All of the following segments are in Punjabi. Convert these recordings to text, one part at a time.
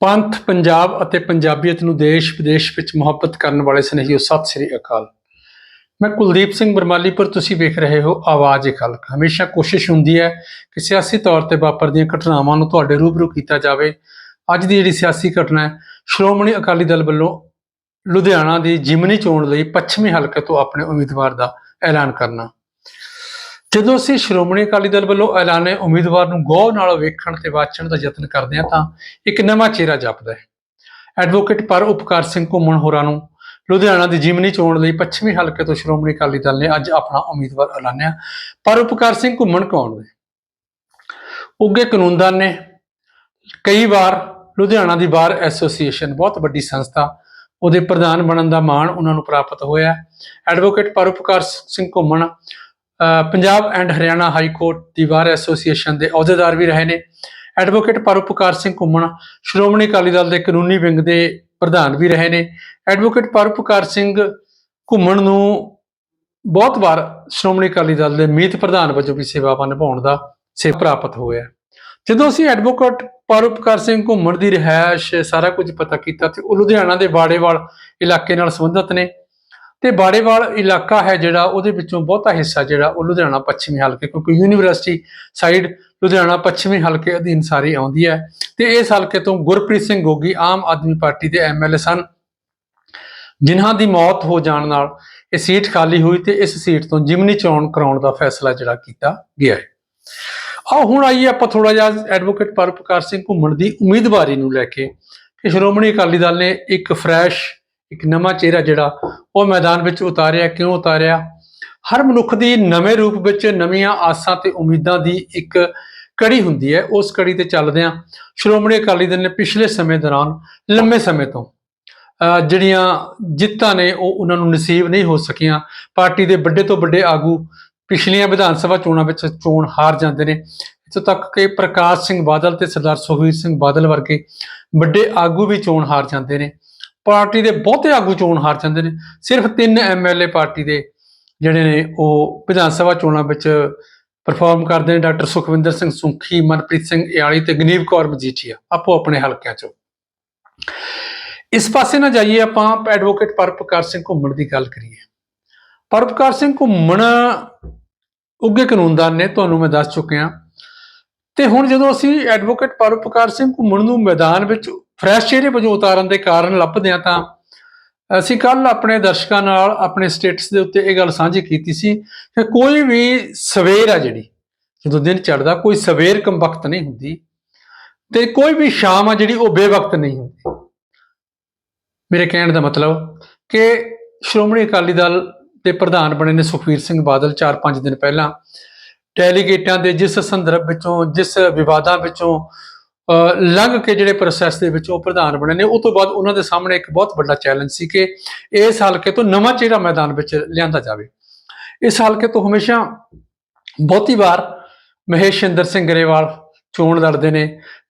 ਪੰਥ ਪੰਜਾਬ ਅਤੇ ਪੰਜਾਬੀਅਤ ਨੂੰ ਦੇਸ਼ ਵਿਦੇਸ਼ ਵਿੱਚ ਮੁਹੱਬਤ ਕਰਨ ਵਾਲੇ ਸਨੇਹੀਓ ਸਤਿ ਸ੍ਰੀ ਅਕਾਲ। ਮੈਂ ਕੁਲਦੀਪ ਸਿੰਘ ਬਰਮਾਲੀ ਪਰ ਤੁਸੀਂ ਵੇਖ ਰਹੇ ਹੋ ਆਵਾਜ਼ ਏ ਖਲਕ। ਹਮੇਸ਼ਾ ਕੋਸ਼ਿਸ਼ ਹੁੰਦੀ ਹੈ ਕਿ ਸਿਆਸੀ ਤੌਰ ਤੇ ਵਾਪਰਦੀਆਂ ਘਟਨਾਵਾਂ ਨੂੰ ਤੁਹਾਡੇ ਰੂਬਰੂ ਕੀਤਾ ਜਾਵੇ। ਅੱਜ ਦੀ ਜਿਹੜੀ ਸਿਆਸੀ ਘਟਨਾ ਹੈ, ਸ਼੍ਰੋਮਣੀ ਅਕਾਲੀ ਦਲ ਵੱਲੋਂ ਲੁਧਿਆਣਾ ਦੀ ਜਿਮਨੀ ਚੋਣ ਲਈ ਪੱਛਮੀ ਹਲਕੇ ਤੋਂ ਆਪਣੇ ਉਮੀਦਵਾਰ ਦਾ ਐਲਾਨ ਕਰਨਾ। ਜਦੋਂ ਅਸੀਂ ਸ਼੍ਰੋਮਣੀ ਅਕਾਲੀ ਦਲ ਵੱਲੋਂ ਐਲਾਨੇ ਉਮੀਦਵਾਰ ਨੂੰ ਗੌਰ ਨਾਲ ਵੇਖਣ ਤੇ ਵਾਚਣ ਦਾ ਯਤਨ ਕਰਦੇ ਹਾਂ ਤਾਂ ਇੱਕ ਨਵਾਂ ਚਿਹਰਾ ਜਾਪਦਾ ਹੈ। ਐਡਵੋਕੇਟ ਪਰ ਉਪਕਾਰ ਸਿੰਘ ਘੁੰਮਣ ਹੋਰਾਂ ਨੂੰ, ਲੁਧਿਆਣਾ ਦੀ ਜਿਮਨੀ ਚੋਣ ਲਈ ਪੱਛਮੀ ਹਲਕੇ ਤੋਂ ਸ਼੍ਰੋਮਣੀ ਅਕਾਲੀ ਦਲ ਨੇ ਅੱਜ ਆਪਣਾ ਉਮੀਦਵਾਰ ਐਲਾਨਿਆ। ਪਰ ਉਪਕਾਰ ਸਿੰਘ ਘੁੰਮਣ ਕੌਣ ਨੇ? ਉੱਗੇ ਕਾਨੂੰਨਦਾਨ ਨੇ। ਕਈ ਵਾਰ ਲੁਧਿਆਣਾ ਦੀ ਬਾਰ ਐਸੋਸੀਏਸ਼ਨ, ਬਹੁਤ ਵੱਡੀ ਸੰਸਥਾ, ਉਹਦੇ ਪ੍ਰਧਾਨ ਬਣਨ ਦਾ ਮਾਣ ਉਹਨਾਂ ਨੂੰ ਪ੍ਰਾਪਤ ਹੋਇਆ। Advocate Paropkar Singh Ghumman Punjab and Haryana high court the bar association ਦੇ ਅਹੁਦੇਦਾਰ ਵੀ ਰਹੇ ਨੇ। ਐਡਵੋਕੇਟ ਪਰਉਪਕਾਰ ਸਿੰਘ ਘੁੰਮਣ, ਸ਼੍ਰੋਮਣੀ ਅਕਾਲੀ ਦਲ ਦੇ ਕਾਨੂੰਨੀ ਵਿੰਗ ਦੇ ਪ੍ਰਧਾਨ ਵੀ ਰਹੇ ਨੇ। ਐਡਵੋਕੇਟ ਪਰਉਪਕਾਰ ਸਿੰਘ ਘੁੰਮਣ ਨੂੰ ਬਹੁਤ ਵਾਰ ਸ਼੍ਰੋਮਣੀ ਅਕਾਲੀ ਦਲ ਦੇ ਮੀਤ ਪ੍ਰਧਾਨ ਵਜੋਂ ਵੀ ਸੇਵਾਵਾਂ ਨਿਭਾਉਣ ਦਾ ਸੇ ਪ੍ਰਾਪਤ ਹੋਇਆ। ਜਦੋਂ ਅਸੀਂ ਐਡਵੋਕੇਟ ਪਰਉਪਕਾਰ ਸਿੰਘ ਘੁੰਮਣ ਦੀ ਰਿਹਾਇਸ਼ ਸਾਰਾ ਕੁਝ ਪਤਾ ਕੀਤਾ ਤੇ ਉਹ ਲੁਧਿਆਣਾ ਦੇ ਬਾੜੇਵਾਲ ਇਲਾਕੇ ਨਾਲ ਸੰਬੰਧਿਤ ਨੇ। ਤੇ ਬਾੜੇਵਾਲ ਇਲਾਕਾ ਹੈ ਜਿਹੜਾ ਉਹਦੇ ਵਿੱਚੋਂ ਬਹੁਤਾ ਹਿੱਸਾ ਜਿਹੜਾ ਉਹ ਲੁਧਿਆਣਾ ਪੱਛਮੀ ਹਲਕੇ ਕਿਉਂਕਿ ਯੂਨੀਵਰਸਿਟੀ ਸਾਈਡ ਲੁਧਿਆਣਾ ਪੱਛਮੀ ਹਲਕੇ ਅਧੀਨ ਸਾਰੀ ਆਉਂਦੀ ਹੈ ਤੇ ਇਸ ਹਲਕੇ ਤੋਂ ਗੁਰਪ੍ਰੀਤ ਸਿੰਘ ਗੋਗੀ ਆਮ ਆਦਮੀ ਪਾਰਟੀ ਦੇ ਐਮਐਲਏ ਸਨ, ਜਿਨ੍ਹਾਂ ਦੀ ਮੌਤ ਹੋ ਜਾਣ ਨਾਲ ਇਹ ਸੀਟ ਖਾਲੀ ਹੋਈ ਤੇ ਇਸ ਸੀਟ ਤੋਂ ਜਿਮਨੀ ਚੋਣ ਕਰਾਉਣ ਦਾ ਫੈਸਲਾ ਜਿਹੜਾ ਕੀਤਾ ਗਿਆ ਹੈ। ਆਓ ਹੁਣ ਆਈਏ ਆਪਾਂ ਥੋੜਾ ਜਿਹਾ ਐਡਵੋਕੇਟ ਪਰਪਕਾਰ ਸਿੰਘ ਘੁੰਮਣ ਦੀ ਉਮੀਦਵਾਰੀ ਨੂੰ ਲੈ ਕੇ ਕਿ ਸ਼੍ਰੋਮਣੀ ਅਕਾਲੀ ਦਲ ਨੇ ਇੱਕ ਫਰੈਸ਼ ਇੱਕ ਨਵਾਂ ਚਿਹਰਾ ਜਿਹੜਾ, ਉਹ ਮੈਦਾਨ ਵਿੱਚ ਉਤਾਰਿਆ, ਕਿਉਂ ਉਤਾਰਿਆ? ਹਰ ਮਨੁੱਖ ਦੀ ਨਵੇਂ ਰੂਪ ਵਿੱਚ ਨਵੀਆਂ ਆਸਾਂ ਤੇ ਉਮੀਦਾਂ ਦੀ ਇੱਕ ਕੜੀ ਹੁੰਦੀ ਹੈ। ਉਸ ਕੜੀ ਤੇ ਚੱਲਦਿਆਂ ਸ਼੍ਰੋਮਣੀ ਅਕਾਲੀ ਦਲ ਨੇ ਪਿਛਲੇ ਸਮੇਂ ਦੌਰਾਨ, ਲੰਮੇ ਸਮੇਂ ਤੋਂ ਜਿਹੜੀਆਂ ਜਿੱਤਾਂ ਨੇ, ਉਹ ਉਹਨਾਂ ਨੂੰ ਨਸੀਬ ਨਹੀਂ ਹੋ ਸਕੀਆਂ। ਪਾਰਟੀ ਦੇ ਵੱਡੇ ਤੋਂ ਵੱਡੇ ਆਗੂ ਪਿਛਲੀਆਂ ਵਿਧਾਨ ਸਭਾ ਚੋਣਾਂ ਵਿੱਚ ਚੋਣ ਹਾਰ ਜਾਂਦੇ ਨੇ। ਇੱਥੋਂ ਤੱਕ ਕਿ ਪ੍ਰਕਾਸ਼ ਸਿੰਘ ਬਾਦਲ ਤੇ ਸਰਦਾਰ ਸੁਖਬੀਰ ਸਿੰਘ ਬਾਦਲ ਵਰਗੇ ਵੱਡੇ ਆਗੂ ਵੀ ਚੋਣ ਹਾਰ ਜਾਂਦੇ ਨੇ। ਪਾਰਟੀ ਦੇ ਬਹੁਤੇ ਆਗੂ ਚੋਣ ਹਾਰ ਜਾਂਦੇ ਨੇ। ਸਿਰਫ ਤਿੰਨ ਐਮਐਲਏ ਪਾਰਟੀ ਦੇ ਜਿਹੜੇ ਨੇ, ਉਹ ਵਿਧਾਨ ਸਭਾ ਚੋਣਾਂ ਵਿੱਚ ਪਰਫਾਰਮ ਕਰਦੇ ਨੇ। ਡਾਕਟਰ ਸੁਖਵਿੰਦਰ ਸਿੰਘ ਸੁੰਖੀ, ਮਨਪ੍ਰੀਤ ਸਿੰਘ ਇਆਲੀ ਤੇ ਗਨੀਵ ਕੌਰ ਮਜੀਠੀਆ ਆਪੋ ਆਪਣੇ ਹਲਕਿਆਂ ਚੋਂ। ਇਸ ਪਾਸੇ ਨਾ ਜਾਈਏ ਆਪਾਂ ਐਡਵੋਕੇਟ ਪਰਪਕਾਰ ਸਿੰਘ ਘੁੰਮਣ ਦੀ ਗੱਲ ਕਰੀਏ। ਪਰਪਕਾਰ ਸਿੰਘ ਘੁੰਮਣ ਉੱਗੇ ਕਾਨੂੰਨਦਾਨ ਨੇ, ਤੁਹਾਨੂੰ ਮੈਂ ਦੱਸ ਚੁੱਕਿਆ। ਤੇ ਹੁਣ ਜਦੋਂ ਅਸੀਂ ਐਡਵੋਕੇਟ ਪਰਉਪਕਾਰ ਸਿੰਘ ਘੁੰਮਣ ਨੂੰ ਮੈਦਾਨ ਵਿੱਚ ਫਰੈਸ਼ ਚਿਹਰੇ ਵਜੋਂ ਉਤਾਰਨ ਦੇ ਕਾਰਨ ਲੱਭਦੇ ਹਾਂ ਤਾਂ ਅਸੀਂ ਕੱਲ ਆਪਣੇ ਦਰਸ਼ਕਾਂ ਨਾਲ ਆਪਣੇ ਸਟੇਟਸ ਦੇ ਉੱਤੇ ਇਹ ਗੱਲ ਸਾਂਝੀ ਕੀਤੀ ਸੀ ਕਿ ਕੋਈ ਵੀ ਸਵੇਰ ਆ ਜਿਹੜੀ, ਜਦੋਂ ਦਿਨ ਚੜਦਾ ਕੋਈ ਸਵੇਰ ਕਮ ਵਕਤ ਨਹੀਂ ਹੁੰਦੀ ਤੇ ਕੋਈ ਵੀ ਸ਼ਾਮ ਆ ਜਿਹੜੀ ਉਹ ਬੇਵਕਤ ਨਹੀਂ ਹੁੰਦੀ। ਮੇਰੇ ਕਹਿਣ ਦਾ ਮਤਲਬ ਕਿ ਸ਼੍ਰੋਮਣੀ ਅਕਾਲੀ ਦਲ ਦੇ ਪ੍ਰਧਾਨ ਬਣੇ ਨੇ ਸੁਖਵੀਰ ਸਿੰਘ ਬਾਦਲ 4-5 ਦਿਨ ਪਹਿਲਾਂ, ਡੈਲੀਗੇਟਾਂ ਦੇ ਜਿਸ ਸੰਦਰਭ ਵਿੱਚੋਂ, ਜਿਸ ਵਿਵਾਦਾਂ ਵਿੱਚੋਂ ਲੰਘ ਕੇ ਜਿਹੜੇ ਪ੍ਰੋਸੈਸ ਦੇ ਵਿੱਚ ਉਹ ਪ੍ਰਧਾਨ ਬਣੇ ਨੇ, ਉਹ ਤੋਂ ਬਾਅਦ ਉਹਨਾਂ ਦੇ ਸਾਹਮਣੇ ਇੱਕ ਬਹੁਤ ਵੱਡਾ ਚੈਲੰਜ ਸੀ ਕਿ ਇਸ ਹਲਕੇ ਤੋਂ ਨਵਾਂ ਚਿਹਰਾ ਮੈਦਾਨ ਵਿੱਚ ਲਿਆਂਦਾ ਜਾਵੇ। ਇਸ ਹਲਕੇ ਤੋਂ ਹਮੇਸ਼ਾ ਬਹੁਤੀ ਵਾਰ ਮਹੇਸ਼ਿੰਦਰ ਸਿੰਘ ਗਰੇਵਾਲ ਚੋਣ ਲੜਦੇ ਨੇ।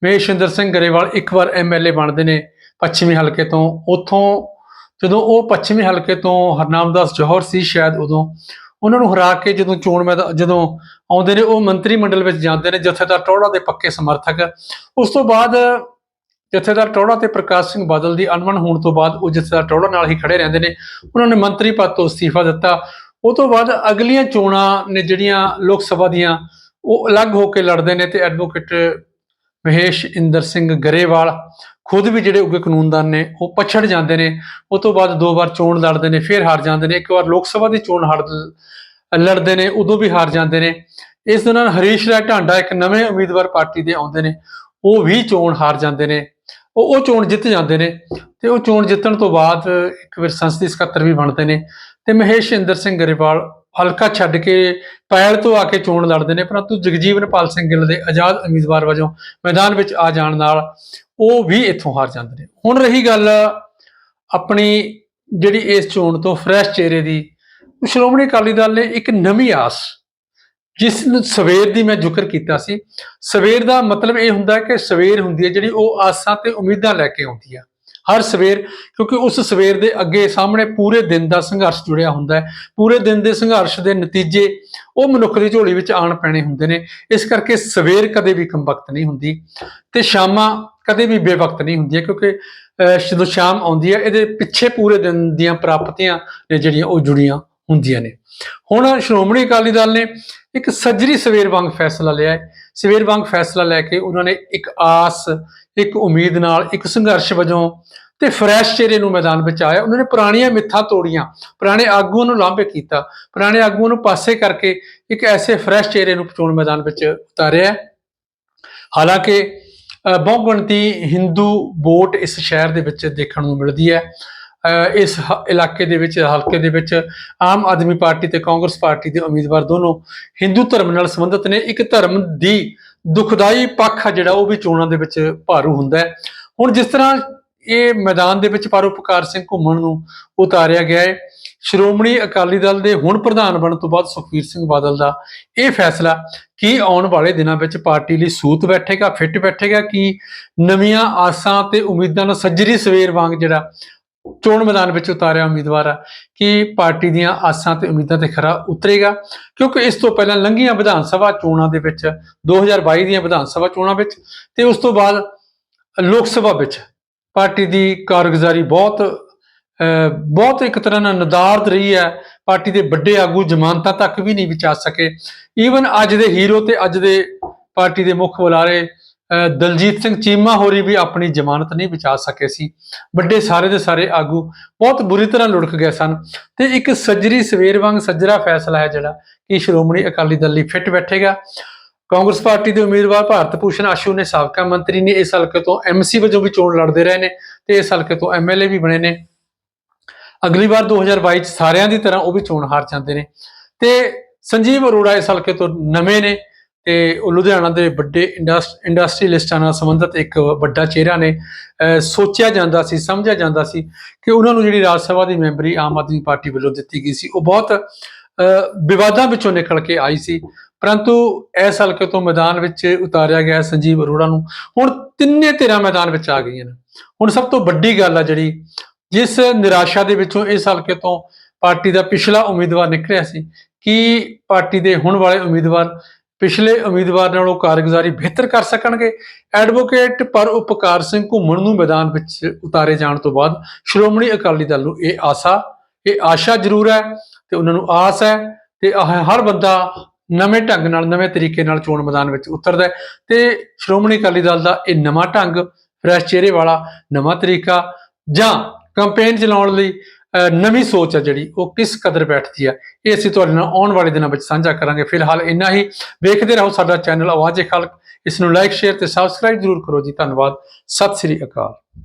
ਮਹੇਸ਼ਿੰਦਰ ਸਿੰਘ ਗਰੇਵਾਲ ਇੱਕ ਵਾਰ ਐਮਐਲਏ ਬਣਦੇ ਨੇ ਪੱਛਮੀ ਹਲਕੇ ਤੋਂ। ਉੱਥੋਂ ਜਦੋਂ ਉਹ ਪੱਛਮੀ ਹਲਕੇ ਤੋਂ ਹਰਨਾਮਦਾਸ ਜੋਹਰ ਸੀ, ਸ਼ਾਇਦ ਉਦੋਂ ਉਹਨਾਂ ਨੂੰ ਹਰਾ ਕੇ ਜਦੋਂ ਚੋਣ ਮੈਦਾਨ, ਜਦੋਂ ਆਉਂਦੇ ਨੇ, ਉਹ ਮੰਤਰੀ ਮੰਡਲ ਵਿੱਚ ਜਾਂਦੇ ਨੇ, ਜਥੇਦਾਰ ਟੋੜਾ ਦੇ ਪੱਕੇ ਸਮਰਥਕ। ਉਸ ਤੋਂ ਬਾਅਦ ਜਥੇਦਾਰ ਟੋੜਾ ਤੇ ਪ੍ਰਕਾਸ਼ ਸਿੰਘ ਬਾਦਲ ਦੀ ਅਣਮਨ ਹੋਣ ਤੋਂ ਬਾਅਦ ਉਹ ਜਥੇਦਾਰ ਟੋੜਾ ਨਾਲ ਹੀ ਖੜੇ ਰਹਿੰਦੇ ਨੇ। ਉਹਨਾਂ ਨੇ ਮੰਤਰੀ ਪਦ ਤੋਂ ਅਸਤੀਫਾ ਦਿੱਤਾ। ਉਹ ਤੋਂ ਬਾਅਦ ਅਗਲੀਆਂ ਚੋਣਾਂ ਨੇ ਜਿਹੜੀਆਂ ਲੋਕ ਸਭਾ ਦੀਆਂ, ਉਹ ਅਲੱਗ ਹੋ ਕੇ ਲੜਦੇ ਨੇ ਤੇ ਐਡਵੋਕੇਟ ਮਹੇਸ਼ ਇੰਦਰ ਸਿੰਘ ਗਰੇਵਾਲ ਖੁਦ ਵੀ ਜਿਹੜੇ ਉੱਗੇ ਕਾਨੂੰਨਦਾਨ ਨੇ, ਉਹ ਪਛੜ ਜਾਂਦੇ ਨੇ ਉਸ ਤੋਂ ਬਾਅਦ ਦੋ ਵਾਰ ਚੋਣ ਲੜਦੇ ਨੇ, ਫਿਰ ਹਾਰ ਜਾਂਦੇ ਨੇ, ਇੱਕ ਵਾਰ ਲੋਕ ਸਭਾ ਦੀ ਚੋਣ ਹਾਰ ਲੜਦੇ ਨੇ, ਉਦੋਂ ਵੀ ਹਾਰ ਜਾਂਦੇ ਨੇ। ਇਸ ਦੌਰਾਨ ਹਰੀਸ਼ ਰਾਏ ਢਾਂਡਾ ਇੱਕ ਨਵੇਂ ਉਮੀਦਵਾਰ ਪਾਰਟੀ ਦੇ ਆਉਂਦੇ ਨੇ, ਉਹ ਵੀ ਚੋਣ ਹਾਰ ਜਾਂਦੇ ਨੇ। ਉਹ ਉਹ ਚੋਣ ਜਿੱਤ ਜਾਂਦੇ ਨੇ ਤੇ ਉਹ ਚੋਣ ਜਿੱਤਣ ਤੋਂ ਬਾਅਦ ਇੱਕ ਵਾਰ ਸੰਸਦੀ ਸਕੱਤਰ ਵੀ ਬਣਦੇ ਨੇ ਤੇ ਮਹੇਸ਼ ਇੰਦਰ ਸਿੰਘ ਗਰੇਵਾਲ ਹਲਕਾ ਛੱਡ ਕੇ ਪੈਲ ਤੋਂ ਆ ਕੇ ਚੋਣ ਲੜਦੇ ਨੇ, ਪਰੰਤੂ ਜਗਜੀਵਨਪਾਲ ਸਿੰਘ ਗਿੱਲ ਦੇ ਆਜ਼ਾਦ ਉਮੀਦਵਾਰ ਵਜੋਂ ਮੈਦਾਨ ਵਿੱਚ ਆ ਜਾਣ ਨਾਲ ਉਹ ਵੀ ਇੱਥੋਂ ਹਾਰ ਜਾਂਦੇ ਨੇ। ਹੁਣ ਰਹੀ ਗੱਲ ਆਪਣੀ ਜਿਹੜੀ ਇਸ ਚੋਣ ਤੋਂ ਫਰੈਸ਼ ਚਿਹਰੇ ਦੀ, ਸ਼੍ਰੋਮਣੀ ਅਕਾਲੀ ਦਲ ਨੇ ਇੱਕ ਨਵੀਂ ਆਸ, ਜਿਸ ਨੂੰ ਸਵੇਰ ਦੀ ਮੈਂ ਜ਼ਿਕਰ ਕੀਤਾ ਸੀ। ਸਵੇਰ ਦਾ ਮਤਲਬ ਇਹ ਹੁੰਦਾ ਹੈ ਕਿ ਸਵੇਰ ਹੁੰਦੀ ਹੈ ਜਿਹੜੀ ਉਹ ਆਸਾਂ ਤੇ ਉਮੀਦਾਂ ਲੈ ਕੇ ਆਉਂਦੀ ਆ। ਹਰ ਸਵੇਰ, ਕਿਉਂਕਿ ਉਸ ਸਵੇਰ ਦੇ ਅੱਗੇ ਸਾਹਮਣੇ ਪੂਰੇ ਦਿਨ ਦਾ ਸੰਘਰਸ਼ ਜੁੜਿਆ ਹੁੰਦਾ ਹੈ। ਪੂਰੇ ਦਿਨ ਦੇ ਸੰਘਰਸ਼ ਦੇ ਨਤੀਜੇ ਉਹ ਮਨੁੱਖ ਦੀ ਝੋਲੀ ਵਿੱਚ ਆਣ ਪੈਣੇ ਹੁੰਦੇ ਨੇ। ਇਸ ਕਰਕੇ ਸਵੇਰ ਕਦੇ ਵੀ ਕੰਬਖਤ ਨਹੀਂ ਹੁੰਦੀ ਤੇ ਸ਼ਾਮਾਂ ਕਦੇ ਵੀ ਬੇਵਕਤ ਨਹੀਂ ਹੁੰਦੀਆਂ ਕਿਉਂਕਿ ਜਦੋਂ ਸ਼ਾਮ ਆਉਂਦੀ ਹੈ, ਇਹਦੇ ਪਿੱਛੇ ਪੂਰੇ ਦਿਨ ਦੀਆਂ ਪ੍ਰਾਪਤੀਆਂ ਨੇ ਜਿਹੜੀਆਂ ਉਹ ਜੁੜੀਆਂ ਹੁੰਦੀਆਂ ਨੇ। ਹੁਣ ਸ਼੍ਰੋਮਣੀ ਅਕਾਲੀ ਦਲ ਨੇ ਇੱਕ ਸੱਜਰੀ ਸਵੇਰ ਵਾਂਗ ਫੈਸਲਾ ਲਿਆ ਹੈ। ਸਵੇਰ ਵਾਂਗ ਫੈਸਲਾ ਲੈ ਕੇ ਉਹਨਾਂ ਨੇ ਇੱਕ ਆਸ ਇੱਕ ਉਮੀਦ ਨਾਲ ਇੱਕ ਸੰਘਰਸ਼ ਵਜੋਂ ਤੇ ਫਰੈਸ਼ ਚਿਹਰੇ ਨੂੰ ਮੈਦਾਨ ਵਿੱਚ ਆਇਆ। ਉਹਨਾਂ ਨੇ ਪੁਰਾਣੀਆਂ ਮਿੱਥਾਂ ਤੋੜੀਆਂ ਪੁਰਾਣੇ ਆਗੂਆਂ ਨੂੰ ਲਾਂਭੇ ਕੀਤਾ ਪੁਰਾਣੇ ਆਗੂਆਂ ਨੂੰ ਪਾਸੇ ਕਰਕੇ ਇੱਕ ਐਸੇ ਫਰੈਸ਼ ਚਿਹਰੇ ਨੂੰ ਚੋਣ ਮੈਦਾਨ ਵਿੱਚ ਉਤਾਰਿਆ ਹਾਲਾਂਕਿ ਅ, ਬਹੁਗਿਣਤੀ ਹਿੰਦੂ ਵੋਟ ਇਸ ਸ਼ਹਿਰ ਦੇ ਵਿੱਚ ਦੇਖਣ ਨੂੰ ਮਿਲਦੀ ਹੈ। ਇਸ ਹ- ਇਲਾਕੇ ਦੇ ਵਿੱਚ, ਹਲਕੇ ਦੇ ਵਿੱਚ ਆਮ ਆਦਮੀ ਪਾਰਟੀ ਤੇ ਕਾਂਗਰਸ ਪਾਰਟੀ ਦੇ ਉਮੀਦਵਾਰ ਦੋਨੋਂ ਹਿੰਦੂ ਧਰਮ ਨਾਲ ਸੰਬੰਧਿਤ ਨੇ। ਇੱਕ ਧਰਮ ਦੀ ਦੁਖਦਾਈ ਪੱਖ ਜਿਹੜਾ, ਉਹ ਵੀ ਚੋਣਾਂ ਦੇ ਵਿੱਚ ਭਾਰੂ ਹੁੰਦਾ ਹੈ। ਹੁਣ ਜਿਸ ਤਰ੍ਹਾਂ ਇਹ ਮੈਦਾਨ ਦੇ ਵਿੱਚ ਪਰਉਪਕਾਰ ਸਿੰਘ ਘੁੰਮਣ ਨੂੰ ਉਤਾਰਿਆ ਗਿਆ ਹੈ, ਸ਼੍ਰੋਮਣੀ ਅਕਾਲੀ ਦਲ ਦੇ ਹੁਣ ਪ੍ਰਧਾਨ ਬਣਨ ਤੋਂ ਬਾਅਦ ਸੁਖਬੀਰ ਸਿੰਘ ਬਾਦਲ ਦਾ ਇਹ ਫੈਸਲਾ ਕੀ ਆਉਣ ਵਾਲੇ ਦਿਨਾਂ ਵਿੱਚ ਪਾਰਟੀ ਲਈ ਸੂਤ ਬੈਠੇਗਾ, ਫਿੱਟ ਬੈਠੇਗਾ ਕਿ ਨਵੀਆਂ ਆਸਾਂ ਤੇ ਉਮੀਦਾਂ ਨਾਲ ਸੱਜਰੀ ਸਵੇਰ ਵਾਂਗ ਜਿਹੜਾ ਚੋਣ ਮੈਦਾਨ ਵਿੱਚ ਉਤਾਰਿਆ ਉਮੀਦਵਾਰ ਆ ਕਿ ਪਾਰਟੀ ਦੀਆਂ ਆਸਾਂ ਤੇ ਉਮੀਦਾਂ ਤੇ ਖਰਾ ਉਤਰੇਗਾ ਕਿਉਂਕਿ ਇਸ ਤੋਂ ਪਹਿਲਾਂ ਲੰਘੀਆਂ ਵਿਧਾਨ ਸਭਾ ਚੋਣਾਂ ਦੇ ਵਿੱਚ 2022 ਦੀਆਂ ਵਿਧਾਨ ਸਭਾ ਚੋਣਾਂ ਵਿੱਚ ਤੇ ਉਸ ਤੋਂ ਬਾਅਦ ਲੋਕ ਸਭਾ ਵਿੱਚ ਪਾਰਟੀ ਦੀ ਕਾਰਗੁਜ਼ਾਰੀ ਬਹੁਤ ਅਹ, ਬਹੁਤ ਇੱਕ ਤਰ੍ਹਾਂ ਨਾਲ ਨਦਾਰਦ ਰਹੀ ਹੈ। ਪਾਰਟੀ ਦੇ ਵੱਡੇ ਆਗੂ ਜ਼ਮਾਨਤਾਂ ਤੱਕ ਵੀ ਨਹੀਂ ਵਿਚਾ ਸਕੇ। ਈਵਨ ਅੱਜ ਦੇ ਹੀਰੋ ਤੇ ਅੱਜ ਦੇ ਪਾਰਟੀ ਦੇ ਮੁੱਖ ਬੁਲਾਰੇ ਦਲਜੀਤ ਸਿੰਘ ਚੀਮਾ ਹੋਰੀ ਵੀ ਆਪਣੀ ਜ਼ਮਾਨਤ ਨਹੀਂ ਬਚਾ ਸਕੇ ਸੀ। ਵੱਡੇ ਸਾਰੇ ਦੇ ਸਾਰੇ ਆਗੂ ਬਹੁਤ ਬੁਰੀ ਤਰ੍ਹਾਂ ਲੁੜਕ ਗਏ ਸਨ ਤੇ ਇੱਕ ਸੱਜਰੀ ਸਵੇਰ ਵਾਂਗ ਸੱਜਰਾ ਫੈਸਲਾ ਹੈ ਜਿਹੜਾ ਕਿ ਸ਼੍ਰੋਮਣੀ ਅਕਾਲੀ ਦਲ ਲਈ ਫਿੱਟ ਬੈਠੇਗਾ ਕਾਂਗਰਸ ਪਾਰਟੀ ਦੇ ਉਮੀਦਵਾਰ ਭਾਰਤ ਭੂਸ਼ਣ ਆਸ਼ੂ ਨੇ ਸਾਬਕਾ ਮੰਤਰੀ ਨੇ ਇਸ ਹਲਕੇ ਤੋਂ ਐਮਸੀ ਵਜੋਂ ਵੀ ਚੋਣ ਲੜਦੇ ਰਹੇ ਨੇ ਤੇ ਇਸ ਹਲਕੇ ਤੋਂ ਐਮਐਲਏ ਵੀ ਬਣੇ ਨੇ। ਅਗਲੀ ਵਾਰ 2022 ਚ ਸਾਰਿਆਂ ਦੀ ਤਰ੍ਹਾਂ ਉਹ ਵੀ ਚੋਣ ਹਾਰ ਜਾਂਦੇ ਨੇ ਤੇ ਸੰਜੀਵ ਅਰੋੜਾ ਇਸ ਹਲਕੇ ਤੋਂ ਨਵੇਂ ਨੇ ਤੇ ਉਹ ਲੁਧਿਆਣਾ ਦੇ ਵੱਡੇ ਇੰਡਸਟਰੀਲਿਸਟਾਂ ਨਾਲ ਸੰਬੰਧਿਤ ਇੱਕ ਵੱਡਾ ਚਿਹਰਾ ਨੇ, ਅਹ ਸੋਚਿਆ ਜਾਂਦਾ ਸੀ, ਸਮਝਿਆ ਜਾਂਦਾ ਸੀ ਕਿ ਉਹਨਾਂ ਨੂੰ ਜਿਹੜੀ ਰਾਜ ਸਭਾ ਦੀ ਮੈਂਬਰੀ ਆਮ ਆਦਮੀ ਪਾਰਟੀ ਵੱਲੋਂ ਦਿੱਤੀ ਗਈ ਸੀ, ਉਹ ਬਹੁਤ ਵਿਵਾਦਾਂ ਵਿੱਚੋਂ ਨਿਕਲ ਕੇ ਆਈ ਸੀ। ਪਰੰਤੂ ਇਸ ਹਲਕੇ ਤੋਂ ਮੈਦਾਨ ਵਿੱਚ ਉਤਾਰਿਆ ਗਿਆ ਸੰਜੀਵ ਅਰੋੜਾ ਨੂੰ ਹੁਣ ਤਿੰਨੇ ਧਿਰਾਂ ਮੈਦਾਨ ਵਿੱਚ ਆ ਗਈਆਂ ਨੇ। ਹੁਣ ਸਭ ਤੋਂ ਵੱਡੀ ਗੱਲ ਆ ਜਿਹੜੀ, ਜਿਸ ਨਿਰਾਸ਼ਾ ਦੇ ਵਿੱਚੋਂ ਇਸ ਹਲਕੇ ਤੋਂ ਪਾਰਟੀ ਦਾ ਪਿਛਲਾ ਉਮੀਦਵਾਰ ਨਿਕਲਿਆ ਸੀ, ਕਿ ਪਾਰਟੀ ਦੇ ਹੁਣ ਵਾਲੇ ਉਮੀਦਵਾਰ ਪਿਛਲੇ ਉਮੀਦਵਾਰ ਨਾਲੋਂ ਕਾਰਗੁਜ਼ਾਰੀ ਬਿਹਤਰ ਕਰ ਸਕਣਗੇ। ਐਡਵੋਕੇਟ ਪਰ ਉਪਕਾਰ ਸਿੰਘ ਘੁੰਮਣ ਨੂੰ ਮੈਦਾਨ ਵਿੱਚ ਉਤਾਰੇ ਜਾਣ ਤੋਂ ਬਾਅਦ ਸ਼੍ਰੋਮਣੀ ਅਕਾਲੀ ਦਲ ਨੂੰ ਇਹ ਆਸਾ, ਇਹ ਆਸ਼ਾ ਜ਼ਰੂਰ ਹੈ ਤੇ ਉਹਨਾਂ ਨੂੰ ਆਸ ਹੈ ਤੇ ਆਹ ਹਰ ਬੰਦਾ ਨਵੇਂ ਢੰਗ ਨਾਲ, ਨਵੇਂ ਤਰੀਕੇ ਨਾਲ ਚੋਣ ਮੈਦਾਨ ਵਿੱਚ ਉਤਰਦਾ ਹੈ ਤੇ ਸ਼੍ਰੋਮਣੀ ਅਕਾਲੀ ਦਲ ਦਾ ਇਹ ਨਵਾਂ ਢੰਗ, ਫਰੈਸ਼ ਚਿਹਰੇ ਵਾਲਾ ਨਵਾਂ ਤਰੀਕਾ ਜਾਂ ਕੈਂਪੇਨ ਚਲਾਉਣ ਲਈ ਨਵੀਂ ਸੋਚ ਹੈ ਜਿਹੜੀ, ਉਹ ਕਿਸ ਕਦਰ ਬੈਠਦੀ ਹੈ ਇਹ ਅਸੀਂ ਤੁਹਾਡੇ ਨਾਲ ਆਉਣ ਵਾਲੇ ਦਿਨਾਂ ਵਿੱਚ ਸਾਂਝਾ ਕਰਾਂਗੇ। ਫਿਲਹਾਲ ਇੰਨਾ ਹੀ। ਵੇਖਦੇ ਰਹੋ ਸਾਡਾ ਚੈਨਲ ਆਵਾਜ਼ੇ ਖਲਕ। ਇਸ ਨੂੰ ਲਾਈਕ ਸ਼ੇਅਰ ਤੇ ਸਬਸਕ੍ਰਾਈਬ ਜ਼ਰੂਰ ਕਰੋ ਜੀ। ਧੰਨਵਾਦ। ਸਤਿ ਸ੍ਰੀ ਅਕਾਲ।